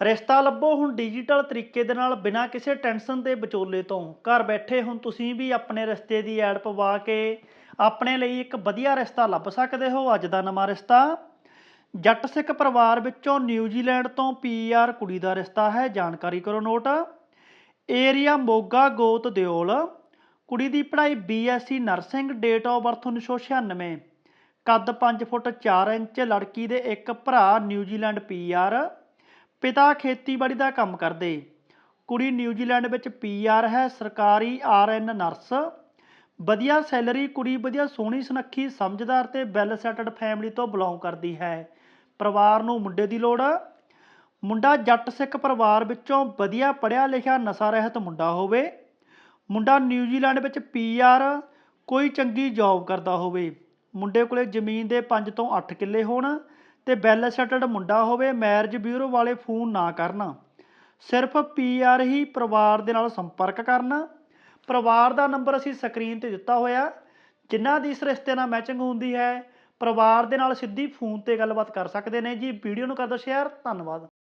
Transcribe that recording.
ਰਿਸ਼ਤਾ ਲੱਭੋ ਹੁਣ ਡਿਜੀਟਲ ਤਰੀਕੇ ਦੇ ਨਾਲ ਬਿਨਾਂ ਕਿਸੇ ਟੈਨਸ਼ਨ ਦੇ ਵਿਚੋਲੇ ਤੋਂ। ਘਰ ਬੈਠੇ ਹੁਣ ਤੁਸੀਂ ਵੀ ਆਪਣੇ ਰਿਸ਼ਤੇ ਦੀ ਐਡ ਪਵਾ ਕੇ ਆਪਣੇ ਲਈ ਇੱਕ ਵਧੀਆ ਰਿਸ਼ਤਾ ਲੱਭ ਸਕਦੇ ਹੋ। ਅੱਜ ਦਾ ਨਵਾਂ ਰਿਸ਼ਤਾ ਜੱਟ ਸਿੱਖ ਪਰਿਵਾਰ ਵਿੱਚੋਂ ਨਿਊਜ਼ੀਲੈਂਡ ਤੋਂ ਪੀਆਰ ਕੁੜੀ ਦਾ ਰਿਸ਼ਤਾ ਹੈ। ਜਾਣਕਾਰੀ ਕਰੋ ਨੋਟ। ਏਰੀਆ ਮੋਗਾ ਗੋਤ ਦਿਓਲ। ਕੁੜੀ ਦੀ ਪੜ੍ਹਾਈ BSc nursing date of birth 1996 ਕੱਦ 5 ਫੁੱਟ 4 ਇੰਚ, ਲੜਕੀ ਦੇ ਇੱਕ ਭਰਾ ਨਿਊਜ਼ੀਲੈਂਡ ਪੀਆਰ ਪਿਤਾ ਖੇਤੀਬਾੜੀ ਦਾ ਕੰਮ ਕਰਦੇ। ਕੁੜੀ ਨਿਊਜ਼ੀਲੈਂਡ ਵਿੱਚ ਪੀਆਰ ਹੈ, ਸਰਕਾਰੀ ਆਰਐਨ ਨਰਸ। ਵਧੀਆ ਸੈਲਰੀ, ਕੁੜੀ ਵਧੀਆ ਸੋਹਣੀ ਸੁਨੱਖੀ, ਸਮਝਦਾਰ ਤੇ ਵੈਲ ਸੈਟਲਡ ਫੈਮਿਲੀ ਤੋਂ ਬਿਲੋਂਗ ਕਰਦੀ ਹੈ। ਪਰਿਵਾਰ ਨੂੰ ਮੁੰਡੇ ਦੀ ਲੋੜ। ਮੁੰਡਾ ਜੱਟ ਸਿੱਖ ਪਰਿਵਾਰ ਵਿੱਚੋਂ ਵਧੀਆ ਪੜ੍ਹਿਆ ਲਿਖਿਆ ਨਸ਼ਾ ਰਹਿਤ ਮੁੰਡਾ ਹੋਵੇ। ਮੁੰਡਾ ਨਿਊਜ਼ੀਲੈਂਡ ਵਿੱਚ ਪੀਆਰ ਕੋਈ ਚੰਗੀ ਜੌਬ ਕਰਦਾ ਹੋਵੇ। ਮੁੰਡੇ ਕੋਲੇ ਜ਼ਮੀਨ ਦੇ 5 ਤੋਂ 8 ਕਿੱਲੇ ਹੋਣ। ਤੇ ਵੈਲ ਸੈਟਲਡ ਮੁੰਡਾ ਹੋਵੇ ਮੈਰਿਜ ਬਿਊਰੋ ਵਾਲੇ ਫੋਨ ਨਾ ਕਰਨ। ਸਿਰਫ ਪੀਆਰ ਹੀ ਪਰਿਵਾਰ ਦੇ ਨਾਲ ਸੰਪਰਕ ਕਰਨ। ਪਰਿਵਾਰ ਦਾ ਨੰਬਰ ਅਸੀਂ ਸਕਰੀਨ ਤੇ ਦਿੱਤਾ ਹੋਇਆ। ਜਿਨ੍ਹਾਂ ਦੀ ਇਸ ਰਿਸ਼ਤੇ ਨਾਲ ਮੈਚਿੰਗ ਹੁੰਦੀ ਹੈ, ਪਰਿਵਾਰ ਦੇ ਨਾਲ ਸਿੱਧੀ ਫੋਨ ਤੇ ਗੱਲਬਾਤ ਕਰ ਸਕਦੇ ਨੇ ਜੀ। ਵੀਡੀਓ ਨੂੰ ਕਰ ਦਿਓ ਸ਼ੇਅਰ ਧੰਨਵਾਦ।